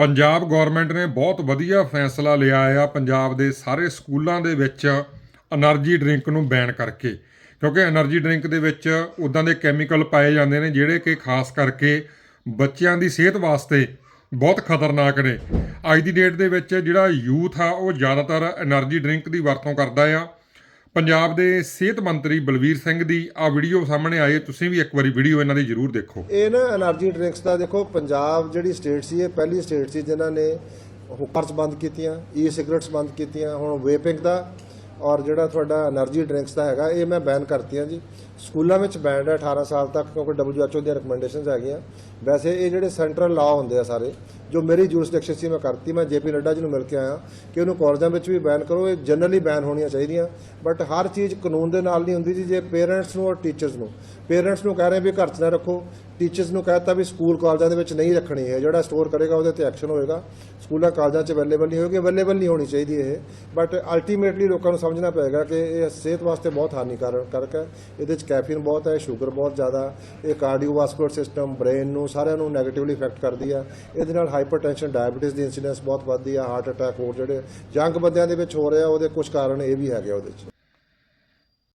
Punjab government ਨੇ ਬਹੁਤ ਵਧੀਆ ਫੈਸਲਾ ਲਿਆ ਆ ਪੰਜਾਬ ਦੇ ਸਾਰੇ ਸਕੂਲਾਂ ਦੇ ਵਿੱਚ એનર્ਜੀ ਡਰਿੰਕ ਨੂੰ ਬੈਨ ਕਰਕੇ। ਕਿਉਂਕਿ એનર્ਜੀ ਡਰਿੰਕ ਦੇ ਵਿੱਚ ਉਦਾਂ ਦੇ ਕੈਮੀਕਲ ਪਾਏ ਜਾਂਦੇ ਨੇ ਜਿਹੜੇ ਕਿ ਖਾਸ ਕਰਕੇ ਬੱਚਿਆਂ ਦੀ ਸਿਹਤ ਵਾਸਤੇ ਬਹੁਤ ਖਤਰਨਾਕ ਨੇ। ਅੱਜ ਦੀ ਡੇਟ ਦੇ ਵਿੱਚ ਜਿਹੜਾ ਯੂਥ ਆ, ਉਹ ਜ਼ਿਆਦਾਤਰ એનર્ਜੀ ਡਰਿੰਕ ਦੀ ਵਰਤੋਂ ਕਰਦਾ ਆ। ਪੰਜਾਬ ਦੇ ਸਿਹਤ ਮੰਤਰੀ ਬਲਬੀਰ ਸਿੰਘ ਦੀ ਆ ਵੀਡੀਓ ਸਾਹਮਣੇ ਆਏ ਤੁਸੀਂ ਵੀ ਇੱਕ ਵਾਰੀ ਵੀਡੀਓ ਇਹਨਾਂ ਦੀ ਜ਼ਰੂਰ ਦੇਖੋ। ਇਹ ਨਾ ਐਨਰਜੀ ਡਰਿੰਕਸ ਦਾ ਦੇਖੋ, ਪੰਜਾਬ ਜਿਹੜੀ ਸਟੇਟ ਸੀ, ਇਹ ਪਹਿਲੀ ਸਟੇਟ ਸੀ ਜਿਨ੍ਹਾਂ ਨੇ ਹੁਕਰਸ ਬੰਦ ਕੀਤੀਆਂ ਈ ਸਿਗਰਟਸ ਬੰਦ ਕੀਤੀਆਂ, ਹੁਣ ਵੇਪਿੰਗ ਦਾ ਔਰ ਜਿਹੜਾ ਤੁਹਾਡਾ ਐਨਰਜੀ ਡਰਿੰਕਸ ਦਾ ਹੈਗਾ, ਇਹ ਮੈਂ ਬੈਨ ਕਰਤੀਆਂ ਜੀ। ਸਕੂਲਾਂ ਵਿੱਚ ਬੈਨ ਹੈ 18 ਸਾਲ ਤੱਕ, ਕਿਉਂਕਿ WHO ਦੀਆਂ ਰეკਮੈਂਡੇਸ਼ਨਸ ਹੈਗੀਆਂ। ਵੈਸੇ ਇਹ ਜਿਹੜੇ ਸੈਂਟਰਲ ਲਾਅ ਹੁੰਦੇ ਆ ਸਾਰੇ ਜੋ ਮੇਰੀ ਜੂਰਿਸਡਿਕਸ਼ਨ ਸੀ, ਮੈਂ ਕਰਤੀ। ਮੈਂ ਜੇਪੀ ਨੱਡਾ ਜੀ ਨੂੰ ਮਿਲ ਕੇ ਆਇਆ ਕਿ ਉਹਨੂੰ ਕਾਲਜਾਂ ਵਿੱਚ ਵੀ ਬੈਨ ਕਰੋ। ਇਹ ਜਨਰਲੀ ਬੈਨ ਹੋਣੀਆਂ ਚਾਹੀਦੀਆਂ। ਬਟ ਹਰ ਚੀਜ਼ ਕਾਨੂੰਨ ਦੇ ਨਾਲ ਨਹੀਂ ਹੁੰਦੀ ਜੀ। ਜੇ ਪੇਰੈਂਟਸ ਨੂੰ ਔਰ ਟੀਚਰਸ ਨੂੰ। ਪੇਰੈਂਟਸ ਨੂੰ ਕਹਿ ਰਹੇ ਵੀ ਘਰ 'ਚ ਨਾ ਰੱਖੋ। ਟੀਚਰਸ ਨੂੰ ਕਹਿਤਾ ਵੀ ਸਕੂਲ ਕਾਲਜਾਂ ਦੇ ਵਿੱਚ ਨਹੀਂ ਰੱਖਣੀ ਹੈ ਜਿਹੜਾ ਸਟੋਰ ਕਰੇਗਾ, ਉਹਦੇ ਤੇ ਐਕਸ਼ਨ ਹੋਏਗਾ। ਸਕੂਲਾਂ ਕਾਲਜਾਂ 'ਚ ਅਵੇਲੇਬਲ ਨਹੀਂ ਹੋਏਗੀ ਅਵੇਲੇਬਲ ਨਹੀਂ ਹੋਣੀ ਚਾਹੀਦੀ ਇਹ। ਬਟ ਅਲਟੀਮੇਟਲੀ ਲੋਕਾਂ ਨੂੰ ਸਮਝਣਾ ਪਏਗਾ ਕਿ ਇਹ ਸਿਹਤ ਵਾਸਤੇ ਬਹੁਤ ਹਾਨੀਕਾਰਕ ਕਾਰਕ ਹੈ। ਇਹਦੇ 'ਚ ਕੈਫੀਨ ਬਹੁਤ ਹੈ ਸ਼ੂਗਰ ਬਹੁਤ ਜ਼ਿਆਦਾ ਇਹ ਕਾਰਡੀਓਵਾਸਕੂਲਰ ਸਿਸਟਮ ਬ੍ਰੇਨ ਨੂੰ ਸਾਰਿਆਂ ਨੂੰ ਨੈਗੇਟਿਵਲੀ ਇਫੈਕਟ ਕਰਦੀ ਆ। ਇਹਦੇ ਨਾਲ ਹਾਈਪਰਟੈਂਸ਼ਨ ਡਾਇਬੀਟਿਸ ਦੀ ਇਨਸੀਡੈਂਸ ਬਹੁਤ ਵੱਧਦੀ ਆ ਹਾਰਟ ਅਟੈਕ ਹੋਰ ਜਿਹੜੇ ਯੰਗ ਬੰਦਿਆਂ ਦੇ ਵਿੱਚ ਹੋ ਰਿਹਾ, ਉਹਦੇ ਕੁਝ ਕਾਰਨ ਇਹ ਵੀ ਹੈਗੇ ਉਹਦੇ 'ਚ।